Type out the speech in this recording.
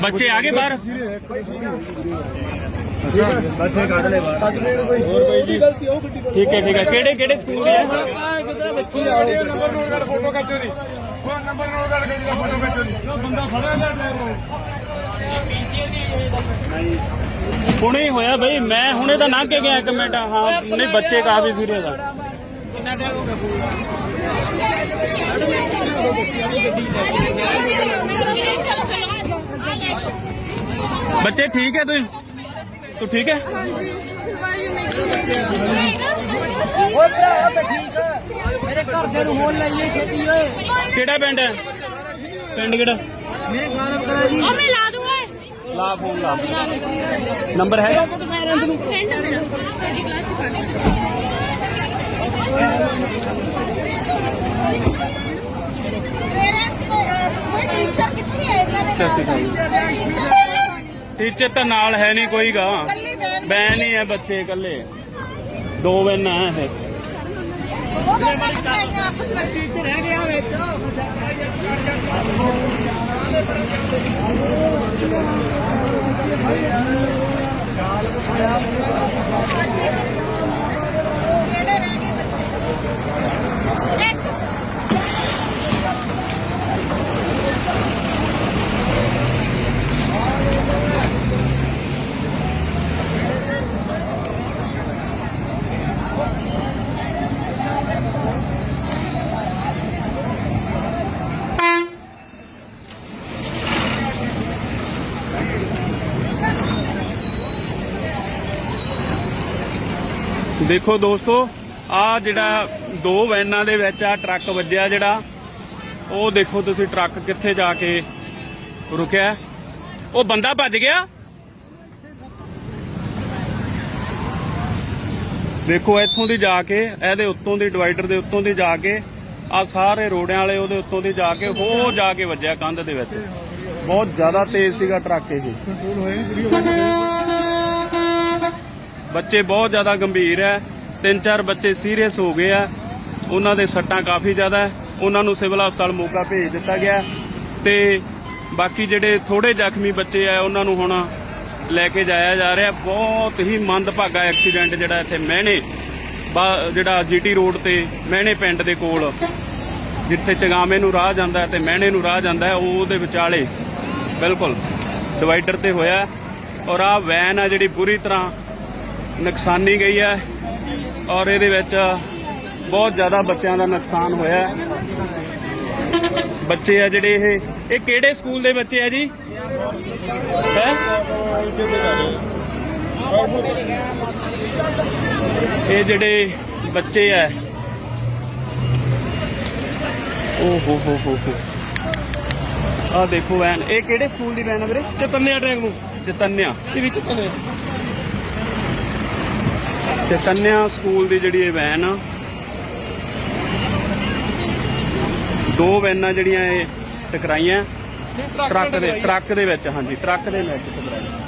ਬੱਚੇ ਆ ਗਏ ਬਾਹਰ। ਠੀਕ ਹੈ ਠੀਕ ਹੈ। ਕਿਹੜੇ ਕਿਹੜੇ ਸਕੂਲ ਦੇ ਆ? ਕਿਧਰ ਬੱਚੀ ਆ ਨੰਬਰ ਨੋਟ ਕਰ ਫੋਟੋ ਖਿੱਚੋ ਦੀ ਉਹ ਨੰਬਰ ਨੋਟ ਕਰ ਗੱਡੀ ਫੋਟੋ ਖਿੱਚੋ ਦੀ ਬੰਦਾ ਫੜਿਆ ਗਿਆ ਡਰਾਈਵਰ ਹੁਣੇ ਹੋਇਆ ਬਈ, ਮੈਂ ਹੁਣੇ ਤਾਂ ਲੰਘ ਕੇ ਗਿਆ ਇੱਕ ਮਿੰਟ। ਹਾਂ, ਨਹੀਂ, ਬੱਚੇ ਕਾਫੀ ਸੀਰੀਅਸ ਆ। ਬੱਚੇ ਠੀਕ ਹੈ ਤੂੰ ਤੂੰ ਠੀਕ ਹੈ? ਓਏ ਭਰਾ ਮੈਂ ਠੀਕ ਆ। ਮੇਰੇ ਘਰ ਦੇ ਨੂੰ ਹੋਣ ਲਈਏ ਛੇਤੀ ਓਏ। ਕਿਹੜਾ ਪਿੰਡ ਹੈ? ਪਿੰਡ ਕਿਹੜਾ? ਮੇਰੇ ਗਾਲਬ ਕਰਾ ਜੀ ਉਹ ਮੈਂ ਲਾ ਦੂੰ ਓਏ। ਲਾ ਫੋਨ ਲਾ। ਨੰਬਰ ਹੈਗਾ? ਫਰੈਂਡ ਮੇਰਾ ਤੁਹਾਡੀ ਕਲਾਸ ਚ ਪੜ੍ਹਦਾ ਪੇਰੈਂਟਸ ਕੋਈ ਟੀਚਰ ਕਿੱਥੇ ਹੈ ਇਹਨਾਂ ਦੇ ਸਤਿ ਸ਼੍ਰੀ ਅਕਾਲ। ਟੀਚਰ ਤਾਂ ਨਾਲ ਹੈ ਨਹੀਂ ਕੱਲੀ ਵੈਨ ਬੈਨ ਹੀ ਹੈ ਬੱਚੇ ਇਕੱਲੇ ਦੋ ਵੈਨਾਂ ਹੈ ਆਪਸ ਵਿੱਚ ਟੀਚਰ ਰਹਿ ਗਿਆ ਵਿੱਚ ਕਿਹੜੇ ਰਹਿ ਗਏ ਬੱਚੇ ਇੱਕ ਦੇਖੋ ਦੋਸਤੋ, ਆ ਜਿਹੜਾ ਦੋ ਵੈਨਾਂ ਦੇ ਵਿੱਚ ਆ ਟਰੱਕ ਵੱਜਿਆ ਜਿਹੜਾ, ਉਹ ਦੇਖੋ ਤੁਸੀਂ ਟਰੱਕ ਕਿੱਥੇ ਜਾ ਕੇ ਰੁਕਿਆ ਉਹ ਬੰਦਾ ਭੱਜ ਗਿਆ। ਦੇਖੋ, ਇੱਥੋਂ ਦੀ ਜਾ ਕੇ, ਇਹਦੇ ਉੱਤੋਂ ਦੀ ਡਿਵਾਈਡਰ ਦੇ ਉੱਤੋਂ ਦੀ ਜਾ ਕੇ ਆ ਸਾਰੇ ਰੋੜਿਆਂ ਵਾਲੇ ਉਹਦੇ ਉੱਤੋਂ ਦੀ ਜਾ ਕੇ ਹੋ ਜਾ ਕੇ ਵੱਜਿਆ ਕੰਧ ਦੇ ਵਿੱਚ। ਬਹੁਤ ਜ਼ਿਆਦਾ ਤੇਜ਼ ਸੀਗਾ ਟਰੱਕ ਇਹ ਕੰਟਰੋਲ ਹੋਇਆ ਨਹੀਂ ਵੀਡੀਓ ਬੱਚੇ ਬਹੁਤ ਜ਼ਿਆਦਾ ਗੰਭੀਰ ਹੈ। ਤਿੰਨ ਚਾਰ ਬੱਚੇ ਸੀਰੀਅਸ ਹੋ ਗਏ ਆ। ਉਹਨਾਂ ਦੇ ਸੱਟਾਂ ਕਾਫੀ ਜ਼ਿਆਦਾ ਹੈ। ਉਹਨਾਂ ਨੂੰ ਸਿਵਲ ਹਸਪਤਾਲ ਮੋਗਾ ਭੇਜ ਦਿੱਤਾ ਗਿਆ ਹੈ। ਤੇ ਬਾਕੀ ਜਿਹੜੇ ਥੋੜੇ ਜ਼ਖਮੀ ਬੱਚੇ ਆ, ਉਹਨਾਂ ਨੂੰ ਹੁਣ ਲੈ ਕੇ ਜਾਇਆ ਜਾ ਰਿਹਾ। ਬਹੁਤ ਹੀ ਮੰਦਭਾਗਾ ਐਕਸੀਡੈਂਟ ਜਿਹੜਾ ਇੱਥੇ ਮਹਿਣੇ ਬਾ- ਜਿਹੜਾ ਜੀਟੀ ਰੋਡ ਤੇ ਮਹਿਣੇ ਪਿੰਡ ਦੇ ਕੋਲ, ਜਿੱਥੇ ਚਗਾਵੇਂ ਨੂੰ ਰਾਹ ਜਾਂਦਾ ਹੈ ਤੇ ਮਹਿਣੇ ਨੂੰ ਰਾਹ ਜਾਂਦਾ ਉਹਦੇ ਵਿਚਾਲੇ ਬਿਲਕੁਲ ਡਿਵਾਈਡਰ ਤੇ ਹੋਇਆ ਔਰ ਆ ਵੈਨ ਆ ਜਿਹੜੀ ਬੁਰੀ ਤਰ੍ਹਾਂ ਨੁਕਸਾਨੀ ਗਈ ਹੈ ਔਰ ਇਹਦੇ ਵਿੱਚ ਬਹੁਤ ਜ਼ਿਆਦਾ ਬੱਚਿਆਂ ਦਾ ਨੁਕਸਾਨ ਹੋਇਆ ਬੱਚੇ ਆ ਜਿਹੜੇ ਇਹ ਇਹ ਕਿਹੜੇ ਸਕੂਲ ਦੇ ਬੱਚੇ ਆ ਜੀ? ਹੈ? ਇਹ ਜਿਹੜੇ ਬੱਚੇ ਆ। ਓ ਹੋ ਹੋ ਹੋ ਹੋ। ਆ ਦੇਖੋ ਵੈਨ ਇਹ ਕਿਹੜੇ ਸਕੂਲ ਦੀ ਵੈਨ ਆ ਵੀਰੇ? ਚਤੰਨਿਆ ਟੈਂਕ ਨੂੰ। ਚਤਨਿਆ। ਸ੍ਰੀ ਚਤੰਨਿਆ। ਚਤਨਿਆ ਸਕੂਲ ਦੀ ਜਿਹੜੀ ਇਹ ਵੈਨ ਆ, ਦੋ ਵੈਨਾਂ ਜਿਹੜੀਆਂ ਇਹ ਟਕਰਾਈਆਂ, ਟਰੱਕ ਦੇ ਟਰੱਕ ਦੇ ਵਿੱਚ, ਹਾਂਜੀ, ਟਰੱਕ ਦੇ ਵਿੱਚ ਟਕਰਾਈਆਂ।